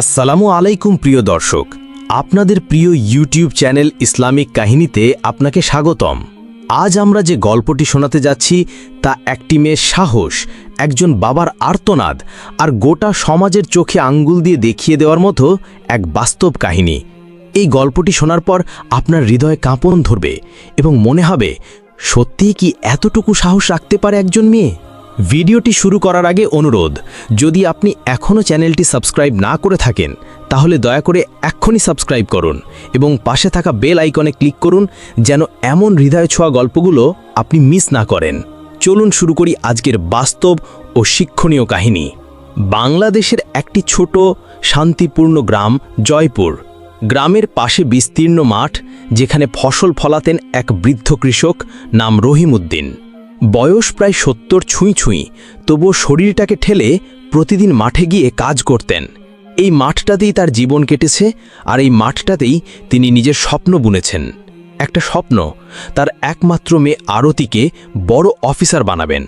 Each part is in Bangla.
আসসালামু আলাইকুম প্রিয় দর্শক, আপনাদের প্রিয় ইউটিউব চ্যানেল ইসলামিক কাহিনীতে আপনাকে স্বাগতম। আজ আমরা যে গল্পটি শোনাতে যাচ্ছি, তা একটি মেয়ের সাহস, একজন বাবার আর্তনাদ আর গোটা সমাজের চোখে আঙ্গুল দিয়ে দেখিয়ে দেওয়ার মতো এক বাস্তব কাহিনী। এই গল্পটি শোনার পর আপনার হৃদয়ে কাঁপন ধরবে এবং মনে হবে, সত্যিই কি এতটুকু সাহস রাখতে পারে একজন মেয়ে? ভিডিওটি শুরু করার আগে অনুরোধ, যদি আপনি এখনও চ্যানেলটি সাবস্ক্রাইব না করে থাকেন, তাহলে দয়া করে এক্ষুনি সাবস্ক্রাইব করুন এবং পাশে থাকা বেল আইকনে ক্লিক করুন যেন এমন হৃদয় ছোঁয়া গল্পগুলো আপনি মিস না করেন। চলুন শুরু করি আজকের বাস্তব ও শিক্ষণীয় কাহিনী। বাংলাদেশের একটি ছোট, শান্তিপূর্ণ গ্রাম জয়পুর। গ্রামের পাশে বিস্তীর্ণ মাঠ, যেখানে ফসল ফলাতেন এক বৃদ্ধ কৃষক নাম রহিমউদ্দিন। বয়স প্রায় সত্তর ছুঁই ছুঁই, তবুও শরীরটাকে ঠেলে প্রতিদিন মাঠে গিয়ে কাজ করতেন। এই মাঠটাতেই তার জীবন কেটেছে আর এই মাঠটাতেই তিনি নিজের স্বপ্ন বুনেছেন। একটা স্বপ্ন, তার একমাত্র মেয়ে আরতিকে বড় অফিসার বানাবেন।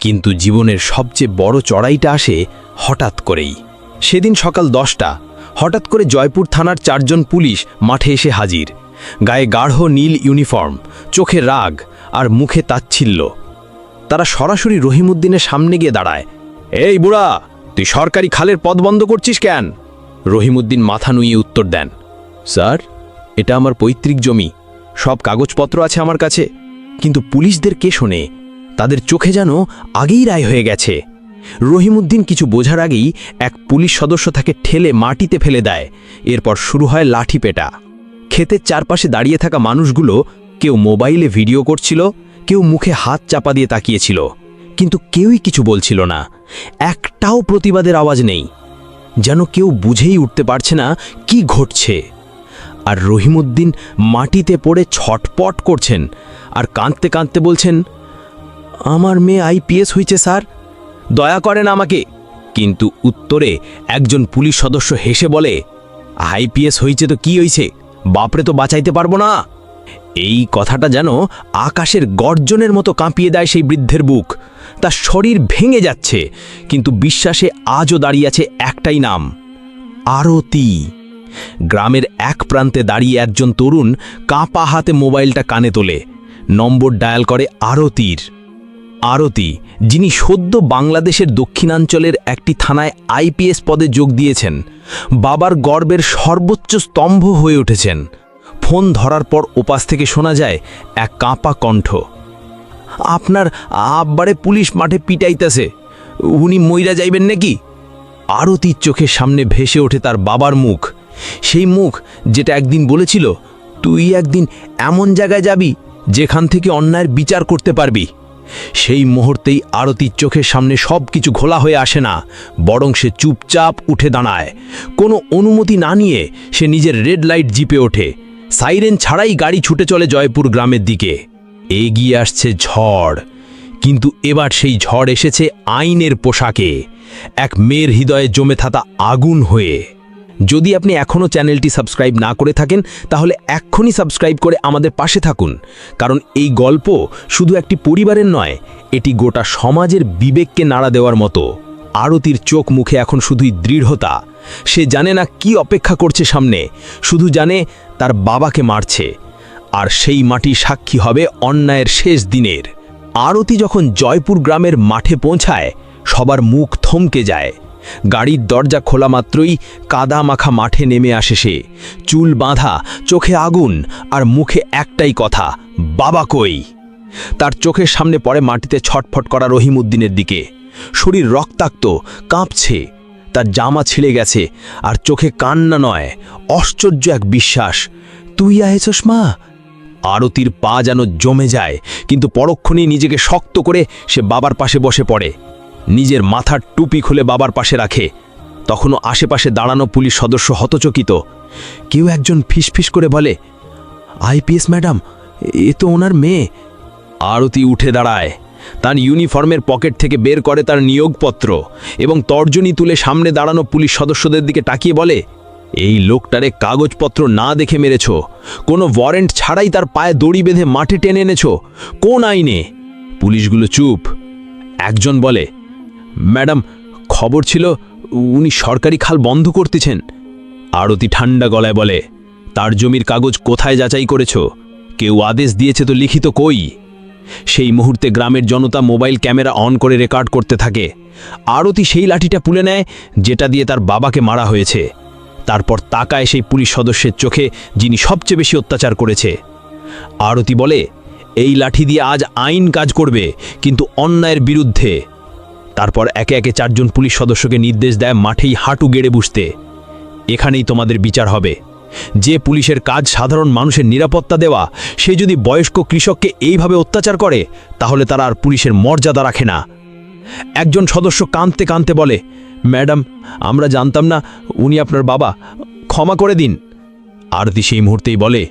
কিন্তু জীবনের সবচেয়ে বড় চড়াইটা আসে হঠাৎ করেই। সেদিন সকাল দশটা, হঠাৎ করে জয়পুর থানার চারজন পুলিশ মাঠে এসে হাজির। গায়ে গাঢ় নীল ইউনিফর্ম, চোখে রাগ আর মুখে তাচ্ছিল্য। তারা সরাসরি রহিমউদ্দিনের সামনে গিয়ে দাঁড়ায়। এই বুড়া, তুই সরকারি খালের পথ বন্ধ করছিস কেন? রহিমউদ্দিন মাথা নুইয়ে উত্তর দেন, স্যার, এটা আমার পৈতৃক জমি। সব কাগজপত্র আছে আমার কাছে। কিন্তু পুলিশদের কে শোনে? তাদের চোখে যেন আগেই রায় হয়ে গেছে। রহিমউদ্দিন কিছু বোঝার আগেই এক পুলিশ সদস্য তাকে ঠেলে মাটিতে ফেলে দেয়। এরপর শুরু হয় লাঠি পেটা। ক্ষেতের চারপাশে দাঁড়িয়ে থাকা মানুষগুলো কেউ মোবাইলে ভিডিও করছিল, কেউ মুখে হাত চাপা দিয়ে তাকিয়েছিল, কিন্তু কেউই কিছু বলছিল না। একটাও প্রতিবাদের আওয়াজ নেই। যেন কেউ বুঝেই উঠতে পারছে না কি ঘটছে। আর রহিমুদ্দিন মাটিতে পড়ে ছটপট করছেন আর কাঁদতে কাঁদতে বলছেন, আমার মেয়ে আইপিএস হয়েছে স্যার। দয়া করেন আমাকে। কিন্তু উত্তরে একজন পুলিশ সদস্য হেসে বলে, আইপিএস হয়েছে তো কি হয়েছে বাপরে তো বাঁচাইতে পারব না। এই কথাটা যেন আকাশের গর্জনের মতো কাঁপিয়ে দেয় সেই বৃদ্ধের বুক। তার শরীর ভেঙে যাচ্ছে, কিন্তু বিশ্বাসে আজও দাঁড়িয়ে আছে একটাই নাম, আরতি। গ্রামের এক প্রান্তে দাঁড়িয়ে একজন তরুণ কাঁপা হাতে মোবাইলটা কানে তোলে, নম্বর ডায়াল করে আরতির। আরতি, যিনি সদ্য বাংলাদেশের দক্ষিণাঞ্চলের একটি থানায় আইপিএস পদে যোগ দিয়েছেন, বাবার গর্বের সর্বোচ্চ স্তম্ভ হয়ে উঠেছেন। ফোন ধরার পর ওপাশ থেকে শোনা যায়, এক কাঁপা কণ্ঠ। আপনার আব্বারে পুলিশ মাঠে পিটাইতেছে। উনি মইরা যাইবেন নাকি? আরতির চোখের সামনে ভেসে ওঠে তার বাবার মুখ। সেই মুখ যেটা একদিন বলেছিল, তুই একদিন এমন জায়গায় যাবি যেখান থেকে অন্যায়ের বিচার করতে পারবি। সেই মুহূর্তেই আরতির চোখের সামনে সব কিছু ঘোলা হয়ে আসে না, বরং সে চুপচাপ উঠে দাঁড়ায়। কোনো অনুমতি না নিয়ে সে নিজের রেড লাইট জিপে ওঠে। সাইরেন ছাড়াই গাড়ি ছুটে চলে জয়পুর গ্রামের দিকে। এগিয়ে আসছে ঝড়, কিন্তু এবার সেই ঝড় এসেছে আইনের পোশাকে। এক মেয়ের হৃদয়ে জমে থাকা আগুন হয়ে। যদি আপনি এখনও চ্যানেলটি সাবস্ক্রাইব না করে থাকেন, তাহলে এক্ষুনি সাবস্ক্রাইব করে আমাদের পাশে থাকুন। কারণ এই গল্প শুধু একটি পরিবারের নয়, এটি গোটা সমাজের বিবেককে নাড়া দেওয়ার মতো। আরতির চোখ মুখে এখন শুধুই দৃঢ়তা। সে জানে না কি অপেক্ষা করছে সামনে। শুধু জানে তার বাবাকে মারছে, আর সেই মাটি সাক্ষী হবে অন্যায়ের শেষ দিনের। আরতি যখন জয়পুর গ্রামের মাঠে পৌঁছায়, সবার মুখ থমকে যায়। গাড়ির দরজা খোলা মাত্রই কাদা মাখা মাঠে নেমে আসে সে। চুল বাঁধা, চোখে আগুন, আর মুখে একটাই কথা, বাবা কই? তার চোখের সামনে পড়ে মাটিতে ছটফট করা রহিমউদ্দিনের দিকে। শরীর রক্তাক্ত, কাঁপছে। তার জামা ছিঁড়ে গেছে আর চোখে কান্না নয় আশ্চর্য এক বিশ্বাস। তুই আহেছস মা? আরতির পা যেন জমে যায়, কিন্তু পরক্ষণেই নিজেকে শক্ত করে সে বাবার পাশে বসে পড়ে। নিজের মাথার টুপি খুলে বাবার পাশে রাখে। তখনও আশেপাশে দাঁড়ানো পুলিশ সদস্য হতচকিত। কেউ একজন ফিসফিস করে বলে আইপিএস ম্যাডাম, এ তো ওনার মেয়ে। আরতি উঠে দাঁড়ায়। তার ইউনিফর্মের পকেট থেকে বের করে তার নিয়োগপত্র এবং তর্জনী তুলে সামনে দাঁড়ানো পুলিশ সদস্যদের দিকে তাকিয়ে বলে, এই লোকটারে কাগজপত্র না দেখে মেরেছ। কোনো ওয়ারেন্ট ছাড়াই তার পায়ে দড়ি বেঁধে মাঠে টেনে এনেছ। কোন আইনে? পুলিশগুলো চুপ। একজন বলে, ম্যাডাম, খবর ছিল উনি সরকারি খাল বন্ধ করতেছেন। আরতি ঠান্ডা গলায় বলে, তার জমির কাগজ কোথায় যাচাই করেছ? কেউ আদেশ দিয়েছে তো লিখিত কই? সেই মুহূর্তে গ্রামের জনতা মোবাইল ক্যামেরা অন করে রেকর্ড করতে থাকে। আরতি সেই লাঠিটা পুলে নেয়, যেটা দিয়ে তার বাবাকে মারা হয়েছে। তারপর তাকায় সেই পুলিশ সদস্যের চোখে, যিনি সবচেয়ে বেশি অত্যাচার করেছে। আরতি বলে, এই লাঠি দিয়ে আজ আইন কাজ করবে, কিন্তু অন্যায়ের বিরুদ্ধে। তারপর একে একে চারজন পুলিশ সদস্যকে নির্দেশ দেয় মাঠেই হাঁটু গেড়ে বুঝতে। এখানেই তোমাদের বিচার হবে। যে পুলিশের কাজ সাধারণ মানুষের নিরাপত্তা দেওয়া, সে যদি বয়স্ক কৃষককে এইভাবে অত্যাচার করে, তাহলে তারা আর পুলিশের মর্যাদা রাখে না। একজন সদস্য কাঁদতে কাঁদতে বলে, ম্যাডাম, আমরা জানতাম না, উনি আপনার বাবা, ক্ষমা করে দিন। আরতি সেই মুহূর্তেই বলে,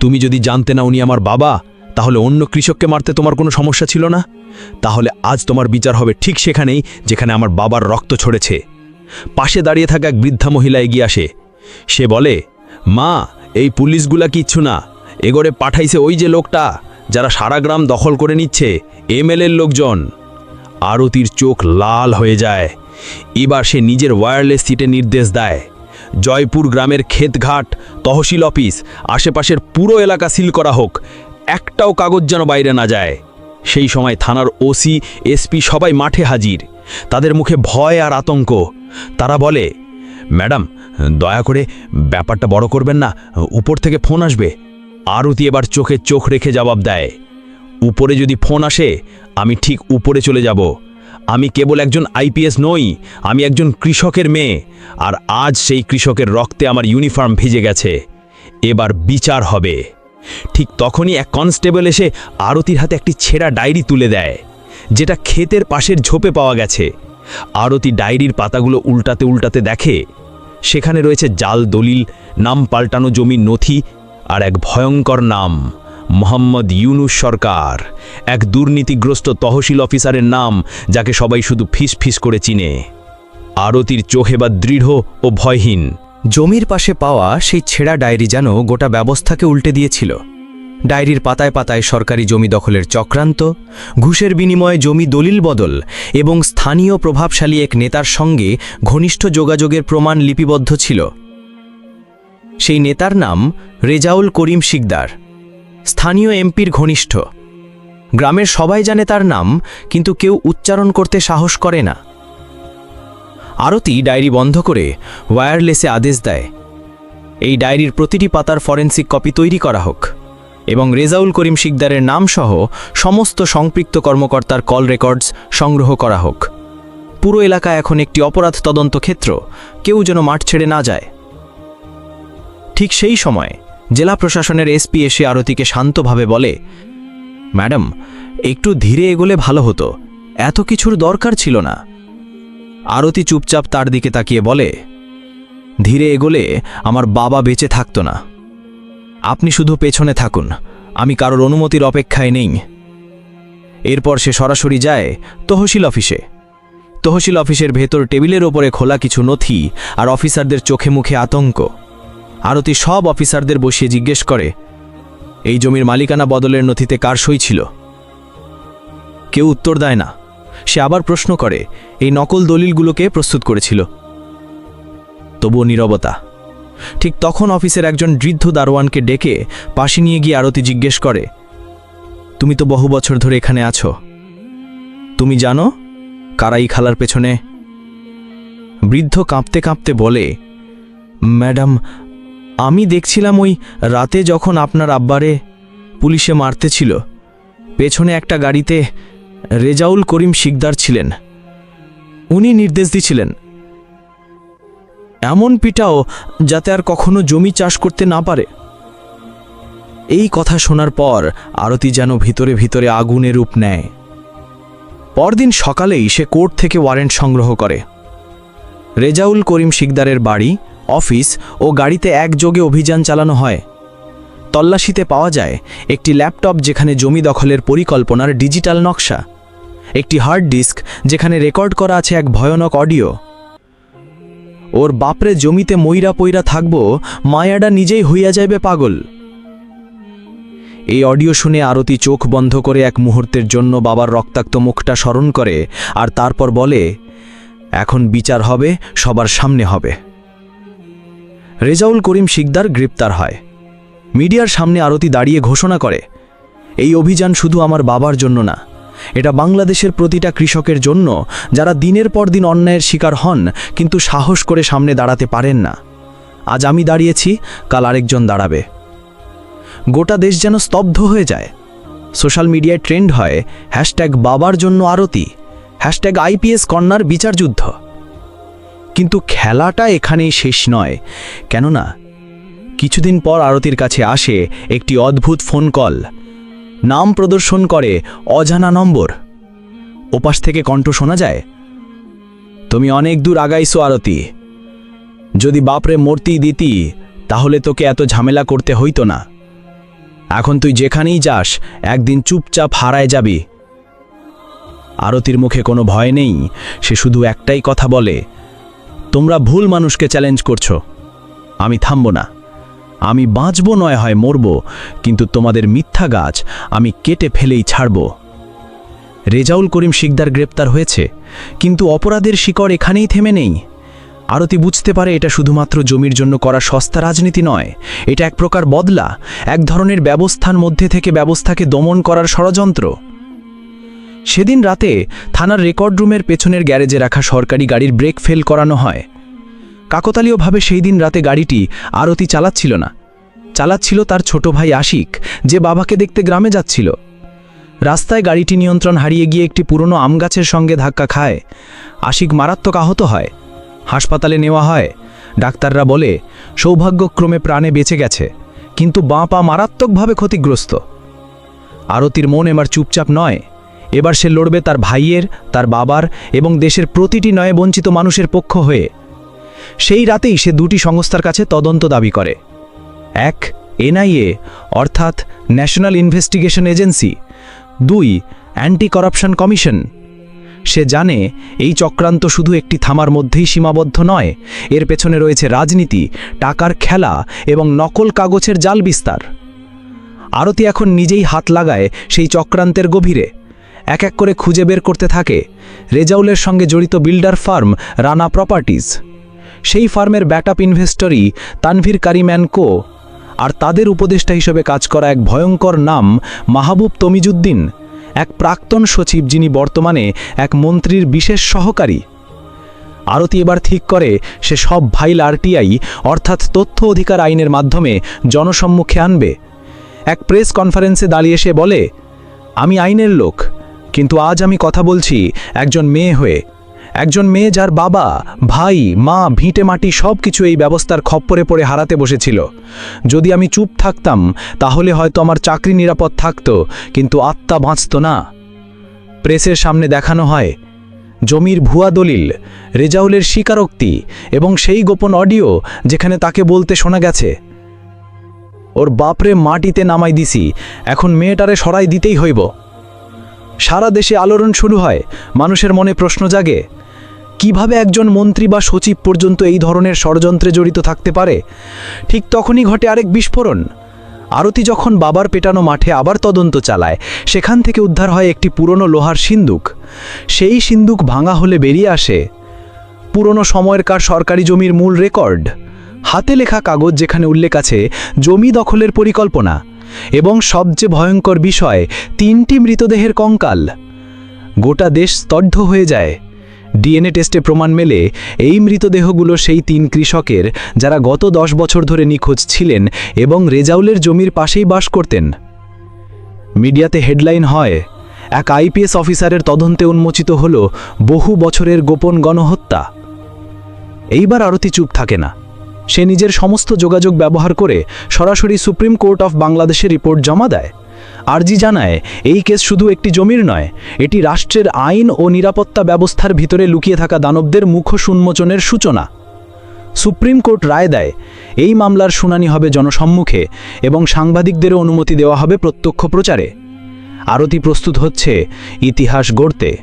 তুমি যদি জানতে না উনি আমার বাবা, তাহলে অন্য কৃষককে মারতে তোমার কোনো সমস্যা ছিল না? তাহলে আজ তোমার বিচার হবে ঠিক সেখানেই, যেখানে আমার বাবার রক্ত ছড়েছে। পাশে দাঁড়িয়ে থাকা এক বৃদ্ধা মহিলা এগিয়ে আসে। সে বলে মা, এই পুলিশগুলা কিচ্ছু না। এগোরে পাঠাইছে ওই যে লোকটা, যারা সারা গ্রাম দখল করে নিচ্ছে, এমএলএর লোকজন। আরতির চোখ লাল হয়ে যায়। এবার সে নিজের ওয়্যারলেস সিটে নির্দেশ দেয়। জয়পুর গ্রামের ক্ষেতঘাট তহসিল অফিস, আশেপাশের পুরো এলাকা সিল করা হোক, একটাও কাগজ যেন বাইরে না যায়। সেই সময় থানার ওসি, এসপি সবাই মাঠে হাজির। তাদের মুখে ভয় আর আতঙ্ক। তারা বলে ম্যাডাম, দয়া করে ব্যাপারটা বড় করবেন না, উপর থেকে ফোন আসবে। আরতি এবার চোখে চোখ রেখে জবাব দেয়। উপরে যদি ফোন আসে, আমি ঠিক উপরে চলে যাব। আমি কেবল একজন আইপিএস নই, আমি একজন কৃষকের মেয়ে, আর আজ সেই কৃষকের রক্তে আমার ইউনিফর্ম ভিজে গেছে। এবার বিচার হবে। ঠিক তখনই এক কনস্টেবল এসে আরতির হাতে একটি ছেঁড়া ডায়েরি তুলে দেয়, যেটা ক্ষেতের পাশের ঝোপে পাওয়া গেছে। আরতি ডায়েরির পাতাগুলো উল্টাতে উল্টাতে দেখে, সেখানে রয়েছে জাল দলিল, নাম পাল্টানো জমির নথি আর এক ভয়ঙ্কর নাম, মোহাম্মদ ইউনুস সরকার, এক দুর্নীতিগ্রস্ত তহসিল অফিসারের নাম যাকে সবাই শুধু ফিস ফিস করে চিনে। আরতির চোখে বা দৃঢ় ও ভয়হীন। জমির পাশে পাওয়া সেই ছেঁড়া ডায়েরি যেন গোটা ব্যবস্থাকে উল্টে দিয়েছিল। ডায়েরির পাতায় পাতায় সরকারি জমি দখলের চক্রান্ত, ঘুষের বিনিময়ে জমি দলিল বদল এবং স্থানীয় প্রভাবশালী এক নেতার সঙ্গে ঘনিষ্ঠ যোগাযোগের প্রমাণ লিপিবদ্ধ ছিল। সেই নেতার নাম রেজাউল করিম শিকদার। স্থানীয় এমপির ঘনিষ্ঠ। গ্রামের সবাই জানে তার নাম, কিন্তু কেউ উচ্চারণ করতে সাহস করে না। আরতি ডায়েরি বন্ধ করে ওয়্যারলেসে আদেশ দেয়। এই ডায়েরির প্রতিটি পাতার ফরেন্সিক কপি তৈরি করা হোক। এবং রেজাউল করিম শিকদারের নামসহ সমস্ত সম্পৃক্ত কর্মকর্তার কল রেকর্ডস সংগ্রহ করা হোক। পুরো এলাকা এখন একটি অপরাধ তদন্ত ক্ষেত্র। কেউ যেন মাঠ ছেড়ে না যায়। ঠিক সেই সময় জেলা প্রশাসনের এসপি এসে আরতিকে শান্তভাবে বলে, ম্যাডাম, একটু ধীরে এগোলে ভালো হতো। এত কিছুর দরকার ছিল না। আরতি চুপচাপ তার দিকে তাকিয়ে বলে, ধীরে এগোলে আমার বাবা বেঁচে থাকতো না। আপনি শুধু পেছনে থাকুন। আমি কারোর অনুমতির অপেক্ষায় নেই। এরপর সে সরাসরি যায় তহসিল অফিসে। তহসিল অফিসের ভেতর টেবিলের ওপরে খোলা কিছু নথি আর অফিসারদের চোখে মুখে আতঙ্ক। আরতি সব অফিসারদের বসিয়ে জিজ্ঞেস করে, এই জমির মালিকানা বদলের নথিতে কার সই ছিল? কেউ উত্তর দেয় না। সে আবার প্রশ্ন করে, এই নকল দলিলগুলোকে প্রস্তুত করেছিল। তবুও নীরবতা। ঠিক তখন অফিসের একজন বৃদ্ধ দারোয়ানকে ডেকে পাশে নিয়ে গিয়ে আরতি জিজ্ঞেস করে, তুমি তো বহু বছর ধরে এখানে আছো। তুমি জানো কারাই খালার পেছনে? বৃদ্ধ কাঁপতে কাঁপতে বলে, ম্যাডাম, আমি দেখছিলাম ওই রাতে যখন আপনার আব্বারে পুলিশে মারতে ছিল, পেছনে একটা গাড়িতে রেজাউল করিম শিকদার ছিলেন। উনি নির্দেশ দিছিলেন এমন পিটাও যাতে আর কখনো জমি চাষ করতে না পারে। এই কথা শোনার পর আরতি যেন ভিতরে ভিতরে আগুনে রূপ নেয়। পরদিন সকালেই সে কোর্ট থেকে ওয়ারেন্ট সংগ্রহ করে। রেজাউল করিম শিকদারের বাড়ি, অফিস ও গাড়িতে একযোগে অভিযান চালানো হয়। তল্লাশিতে পাওয়া যায় একটি ল্যাপটপ যেখানে জমি দখলের পরিকল্পনার ডিজিটাল নকশা, একটি হার্ড ডিস্ক যেখানে রেকর্ড করা আছে এক ভয়ানক অডিও। ওর বাপরে জমিতে মইরা পইরা থাকব, মায়াডা নিজেই হইয়া যাইবে পাগল। এই অডিও শুনে আরতি চোখ বন্ধ করে এক মুহূর্তের জন্য বাবার রক্তাক্ত মুখটা স্মরণ করে আর তারপর বলে, এখন বিচার হবে, সবার সামনে হবে। রেজাউল করিম শিকদার গ্রেপ্তার হয়। মিডিয়ার সামনে আরতি দাঁড়িয়ে ঘোষণা করে, এই অভিযান শুধু আমার বাবার জন্য না এটা বাংলাদেশের প্রতিটা কৃষকের জন্য, যারা দিনের পর দিন অন্যায়ের শিকার হন, কিন্তু সাহস করে সামনে দাঁড়াতে পারেন না। আজ আমি দাঁড়িয়েছি, কাল আরেকজন দাঁড়াবে। গোটা দেশ যেন স্তব্ধ হয়ে যায়। সোশ্যাল মিডিয়ায় ট্রেন্ড হয়, হ্যাশট্যাগ বাবার জন্য আরতি, হ্যাশট্যাগ আইপিএস কন্যার বিচার যুদ্ধ। কিন্তু খেলাটা এখানেই শেষ নয়। কেননা, কিছুদিন পর আরতির কাছে আসে একটি অদ্ভুত ফোন কল। নাম প্রদর্শন করে অজানা নম্বর। ওপাশ থেকে কণ্ঠ শোনা যায়, তুমি অনেক দূর আগাইছো আরতি। যদি বাপরে মূর্তি দিতি, তাহলে তোকে এত ঝামেলা করতে হইতো না। এখন তুই যেখানেই যাস, একদিন চুপচাপ হারায় যাবি। আরতির মুখে কোনো ভয় নেই, সে শুধু একটাই কথা বলে, তোমরা ভুল মানুষকে চ্যালেঞ্জ করছ। আমি থামব না। আমি বাঁচব নয় হয় মরব, কিন্তু তোমাদের মিথ্যা গাছ আমি কেটে ফেলেই ছাড়ব। রেজাউল করিম শিকদার গ্রেপ্তার হয়েছে, কিন্তু অপরাধের শিকড় এখানেই থেমে নেই। আরতি বুঝতে পারে এটা শুধুমাত্র জমির জন্য করা সস্তা রাজনীতি নয়, এটা এক প্রকার বদলা, এক ধরনের ব্যবস্থার মধ্যে থেকে ব্যবস্থাকে দমন করার ষড়যন্ত্র। সেদিন রাতে থানার রেকর্ড রুমের পেছনের গ্যারেজে রাখা সরকারি গাড়ির ব্রেক ফেল করানো হয়। কাকতালীয়ভাবে সেই দিন রাতে গাড়িটি আরতি চালাচ্ছিল না। চালাচ্ছিল তার ছোট ভাই আশিক, যে বাবাকে দেখতে গ্রামে যাচ্ছিল। রাস্তায় গাড়িটি নিয়ন্ত্রণ হারিয়ে গিয়ে একটি পুরনো আম গাছের সঙ্গে ধাক্কা খায়। আশিক মারাত্মক আহত হয়। হাসপাতালে নেওয়া হয়। ডাক্তাররা বলে, সৌভাগ্যক্রমে প্রাণে বেঁচে গেছে, কিন্তু বাঁ পা মারাত্মকভাবে ক্ষতিগ্রস্ত। আরতির মন এবার চুপচাপ নয়। এবার সে লড়বে তার ভাইয়ের, তার বাবার এবং দেশের প্রতিটি নয় বঞ্চিত মানুষের পক্ষ হয়ে। সেই রাতেই সে দুটি সংস্থার কাছে তদন্ত দাবি করে। এক, এনআইএ, অর্থাৎ ন্যাশনাল ইনভেস্টিগেশন এজেন্সি। দুই অ্যান্টি করাপশন কমিশন। সে জানে এই চক্রান্ত শুধু একটি থামার মধ্যেই সীমাবদ্ধ নয়, এর পেছনে রয়েছে রাজনীতি, টাকার খেলা এবং নকল কাগজের জাল বিস্তার। আরতি এখন নিজেই হাত লাগায় সেই চক্রান্তের গভীরে। এক এক করে খুঁজে বের করতে থাকে। রেজাউলের সঙ্গে জড়িত বিল্ডার ফার্ম, রানা প্রপার্টিজ। সেই ফার্মের ব্যাকআপ ইনভেস্টরই তানভীর কারিম্যান কো আর তাদের উপদেষ্টা হিসেবে কাজ করা এক ভয়ঙ্কর নাম মাহবুব তমিজুদ্দিন, এক প্রাক্তন সচিব যিনি বর্তমানে এক মন্ত্রীর বিশেষ সহকারী। আরতি এবার ঠিক করে, সে সব ভাইল আরটিআই অর্থাৎ তথ্য অধিকার আইনের মাধ্যমে জনসম্মুখে আনবে। এক প্রেস কনফারেন্সে দাঁড়িয়ে সে বলে, আমি আইনের লোক, কিন্তু আজ আমি কথা বলছি একজন মেয়ে হয়ে। একজন মেয়ে যার বাবা, ভাই, মা, ভিটে মাটি সব কিছু এই ব্যবস্থার খপ্পরে পড়ে হারাতে বসেছিল। যদি আমি চুপ থাকতাম, তাহলে হয়তো আমার চাকরি নিরাপদ থাকত, কিন্তু আত্মা বাঁচত না। প্রেসের সামনে দেখানো হয়, জমির ভুয়া দলিল, রেজাউলের স্বীকারোক্তি এবং সেই গোপন অডিও যেখানে তাকে বলতে শোনা গেছে, ওর বাপরে মাটিতে নামাই দিছি, এখন মেয়েটারে সরাই দিতেই হইব। সারা দেশে আলোড়ন শুরু হয়, মানুষের মনে প্রশ্ন জাগে কীভাবে একজন মন্ত্রী বা সচিব পর্যন্ত এই ধরনের ষড়যন্ত্রে জড়িত থাকতে পারে? ঠিক তখনই ঘটে আরেক বিস্ফোরণ। আরতি যখন বাবার পেটানো মাঠে আবার তদন্ত চালায়, সেখান থেকে উদ্ধার হয় একটি পুরনো লোহার সিন্দুক। সেই সিন্দুক ভাঙা হলে বেরিয়ে আসে। পুরনো সময়েরকার সরকারি জমির মূল রেকর্ড? হাতে লেখা কাগজ যেখানে উল্লেখ আছে, জমি দখলের পরিকল্পনা এবং সবচেয়ে ভয়ঙ্কর বিষয়, তিনটি মৃতদেহের কঙ্কাল। গোটা দেশ স্তব্ধ হয়ে যায়। ডিএনএ টেস্টে প্রমাণ মেলে এই মৃতদেহগুলো সেই তিন কৃষকের যারা গত দশ বছর ধরে নিখোঁজ ছিলেন এবং রেজাউলের জমির পাশেই বাস করতেন। মিডিয়াতে হেডলাইন হয়, এক আইপিএস অফিসারের তদন্তে উন্মোচিত হল বহু বছরের গোপন গণহত্যা। এইবার আরতি চুপ থাকে না। সে নিজের সমস্ত যোগাযোগ ব্যবহার করে সরাসরি সুপ্রিম কোর্ট অফ বাংলাদেশের রিপোর্ট জমা দেয়। আরজি জানায়, এই কেস শুধু একটি জমির নয়, এটি রাষ্ট্রের আইন ও নিরাপত্তা ব্যবস্থার ভিতরে লুকিয়ে থাকা দানবদের মুখ সুন্মোচনের সূচনা। সুপ্রিম কোর্ট রায় দেয়, এই মামলার শুনানি হবে জনসম্মুখে এবং সাংবাদিকদেরও অনুমতি দেওয়া হবে প্রত্যক্ষ প্রচারে। আরতি প্রস্তুত হচ্ছে ইতিহাস গড়তে।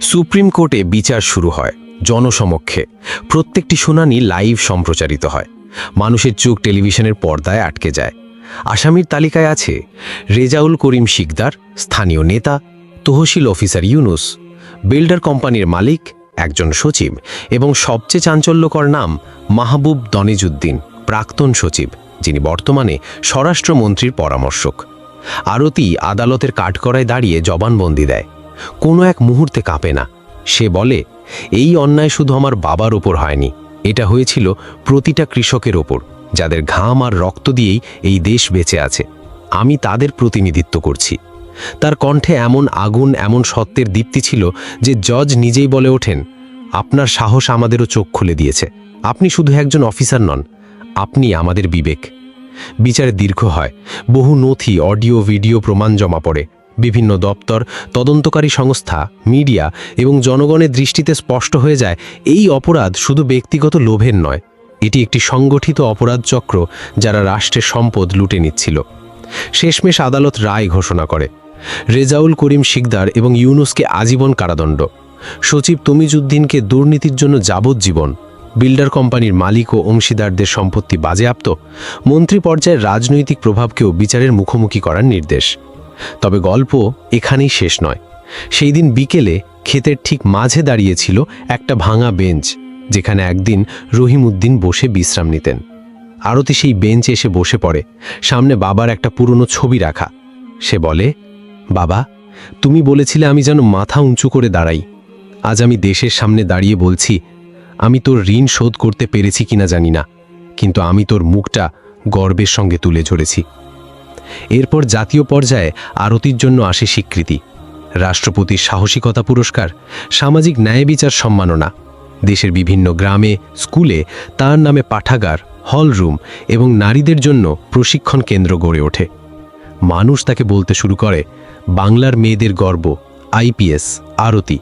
সুপ্রিম কোর্টে বিচার শুরু হয় জনসমক্ষে। প্রত্যেকটি শুনানি লাইভ সম্প্রচারিত হয়। মানুষের চোখ টেলিভিশনের পর্দায় আটকে যায়। আসামির তালিকায় আছে রেজাউল করিম শিকদার, স্থানীয় নেতা, তহসিল অফিসার ইউনুস, বিল্ডার কোম্পানির মালিক, একজন সচিব এবং সবচেয়ে চাঞ্চল্যকর নাম মাহবুব দনিজুদ্দিন প্রাক্তন সচিব, যিনি বর্তমানে স্বরাষ্ট্রমন্ত্রীর পরামর্শক। আরতি আদালতের কাঠকড়ায় দাঁড়িয়ে জবানবন্দি দেয়। কোনো এক মুহূর্তে কাঁপে না। সে বলে, এই অন্যায় শুধু আমার বাবার ওপর হয়নি। এটা হয়েছিল প্রতিটা কৃষকের ওপর। যাদের ঘাম আর রক্ত দিয়েই এই দেশ বেঁচে আছে। আমি তাদের প্রতিনিধিত্ব করছি। তার কণ্ঠে এমন আগুন, এমন সত্যের দীপ্তি ছিল যে জজ নিজেই বলে ওঠেন, আপনার সাহস আমাদেরও চোখ খুলে দিয়েছে। আপনি শুধু একজন অফিসার নন, আপনি আমাদের বিবেক। বিচারে দীর্ঘ হয়, বহু নথি, অডিও, ভিডিও প্রমাণ জমা পড়ে। বিভিন্ন দপ্তর, তদন্তকারী সংস্থা, মিডিয়া এবং জনগণের দৃষ্টিতে স্পষ্ট হয়ে যায়, এই অপরাধ শুধু ব্যক্তিগত লোভের নয় এটি একটি সংগঠিত অপরাধ চক্র যারা রাষ্ট্রের সম্পদ লুটে নিচ্ছিল। শেষমেশ আদালত রায় ঘোষণা করে, রেজাউল করিম শিকদার এবং ইউনুসকে আজীবন কারাদণ্ড। সচিব তমিজুদ্দিনকে দুর্নীতির জন্য যাবজ্জীবন, বিল্ডার কোম্পানির মালিক ও অংশীদারদের সম্পত্তি বাজেয়াপ্ত, মন্ত্রী পর্যায়ের রাজনৈতিক প্রভাবকেও বিচারের মুখোমুখি করার নির্দেশ। তবে গল্প এখানেই শেষ নয়। সেই দিন বিকেলে ক্ষেতের ঠিক মাঝে দাঁড়িয়েছিল একটা ভাঙা বেঞ্চ। যেখানে একদিন রহিমউদ্দিন বসে বিশ্রাম নিতেন। আরতি সেই বেঞ্চে এসে বসে পড়ে। সামনে বাবার একটা পুরনো ছবি রাখা। সে বলে, বাবা, তুমি বলেছিলে আমি যেন মাথা উঁচু করে দাঁড়াই। আজ আমি দেশের সামনে দাঁড়িয়ে বলছি, আমি তোর ঋণ শোধ করতে পেরেছি কিনা জানি না, কিন্তু আমি তোর মুখটা গর্বের সঙ্গে তুলে ধরেছি। এরপর জাতীয় পর্যায়ে আরতির জন্য আসে স্বীকৃতি। রাষ্ট্রপতির সাহসিকতা পুরস্কার, সামাজিক ন্যায় বিচার সম্মাননা। দেশের বিভিন্ন গ্রামে, স্কুলে তার নামে পাঠাগার হলরুম এবং নারীদের জন্য প্রশিক্ষণ কেন্দ্র গড়ে ওঠে। মানুষ তাকে বলতে শুরু করে, বাংলার মেয়েদের গর্ব আইপিএস আরতি।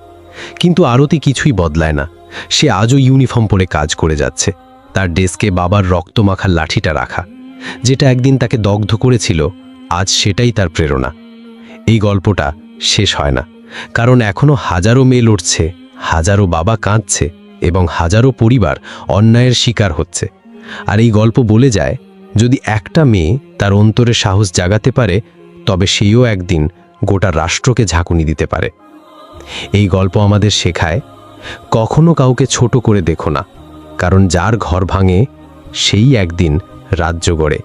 কিন্তু আরতি কিছুই বদলায় না। সে আজও ইউনিফর্ম পরে কাজ করে যাচ্ছে। তার ডেস্কে বাবার রক্তমাখা লাঠিটা রাখা, যেটা একদিন তাকে দগ্ধ করেছিল, আজ সেটাই তার প্রেরণা। এই গল্পটা শেষ হয় না, কারণ এখনও হাজারো মেয়ে লড়ছে, হাজারো বাবা কাঁদছে। এবং হাজারো পরিবার অন্যায়ের শিকার হচ্ছে। আর এই গল্প বলে যায়, যদি একটা মেয়ে তার অন্তরে সাহস জাগাতে পারে, তবে সেও একদিন গোটা রাষ্ট্রকে ঝাঁকুনি দিতে পারে। এই গল্প আমাদের শেখায়, কখনো কাউকে ছোট করে দেখো না, কারণ যার ঘর ভাঙে, সেই একদিন রাজ্য গড়ে।